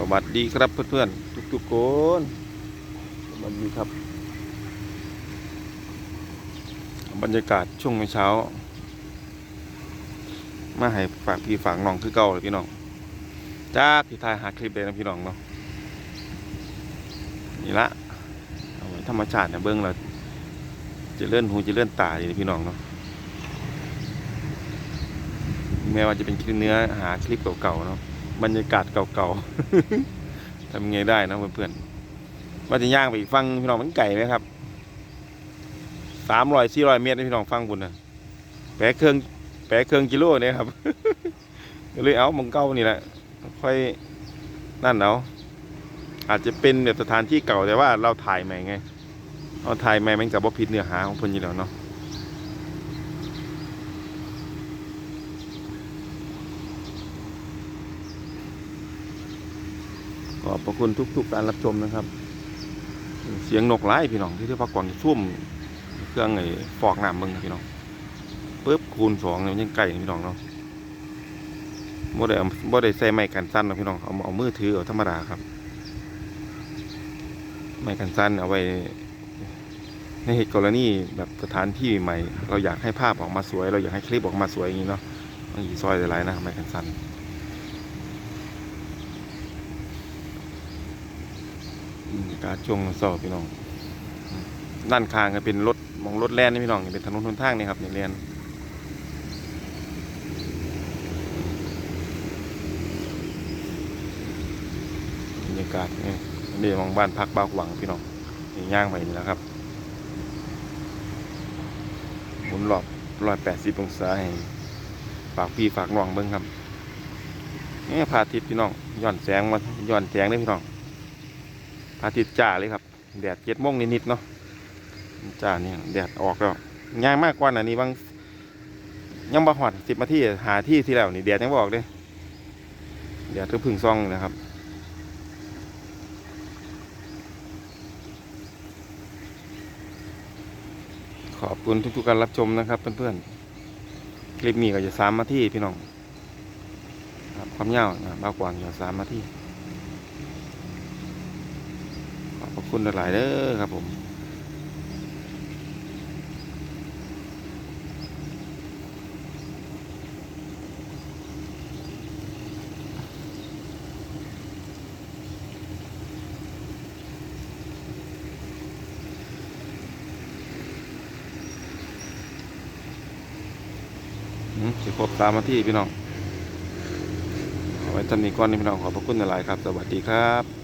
สวัสดีครับเพื่อนๆทุกๆคนสวัสดีครับ บรรยากาศช่วงเช้า มาให้ฝากพี่ฝากน้องคือเก่าเลยพี่น้องจ้ากที่ทายหาคลิปเลยนะพี่น้องเนาะนี่ละเอาไว้ธรรมชาติเนี่ยเบิ้องเราจะเลื่อนหูจะเลื่อนตาดีนะพี่น้องเนาะแม้ว่าจะเป็นคลิปเนื้อหาคลิปเก่าๆเนาะ บรรยากาศเก่าๆ ทำไงได้นะเพื่อนๆว่าจะย่างไปอีกฟังพี่น้องมันไก่ไหมครับสามร้อยสี่ร้อยเมตรนะพี่น้องฟังบุญนะแปะเครื่องแปะเครื่องกิโลเนี่ยครับเลยเอามองเก้านี่แหละค่อยนั่นเอาอาจจะเป็นแบบสถานที่เก่าแต่ว่าเราถ่ายใหม่ไงเราถ่ายใหม่มันกับว่าผิดเนื้อหาของเพิ่นอยู่แล้วเนาะ ขอบพระคุณทุก ๆ การรับชมนะครับ เสียงนกไล่พี่น้องที่ที่พักก่อนซุ่มเครื่องไอ้ฟอกน้ำมึงพี่น้องปึ๊บคูณสองเนี่ยมันยังไก่พี่น้องเนาะบ่ได้บ่ได้ใส่ไม้กันสั้นนะพี่น้องเอาเอามือถือเอาธรรมดาครับไม้กันสั้นเอาไว้ในเหตุกรณีแบบสถานที่ใหม่ เราอยากให้ภาพออกมาสวย เราอยากให้คลิปออกมาสวยอย่างนี้เนาะต้องยีซอยหลายๆนะไม้กันสั้น บรรยา กาศช่วงเสาร์พี่น้องด้านข้างก็เป็นรถมองรถแล่นนี่พี่น้องเป็นถนนหนทางนี่ครับนี่แล่นบรรยากาศนี่นี่มองบ้านพักบ้าหวังพี่น้องนี่ย่างไปนี่แล้วครับหมุนรอบร้อยแปดสิบองศาให้ฝากพี่ฝากน้องเบิ้งครับนี่พาทิตย์พี่น้องย้อนแสงมาย้อนแสงเลยพี่น้อง อาทิตย์จ้าเลยครับ แดดเจ็ดโมงนิดๆเนาะจ้านี่แดดออกแล้วย่างมากกว่าน่ะนี่บางยังบ่หอดสิบนาทีหาที่ที่แล้วนี่แดดยังบอกเลยแดดก็พึ่งซองนะครับขอบคุณทุกๆการรับชมนะครับเพื่อนๆ คลิปนี้ก็จะสามนาที่พี่น้องครับความยาวนะบ้ากว่างอยู่สามนาที่ ขอบคุณหลาย ๆเด้อครับผมสิครบตามมาที่พี่น้อง เอาไว้ทำนี้ก่อนนี่พี่น้องขอบพระคุณหลายๆครับ สวัสดีครับ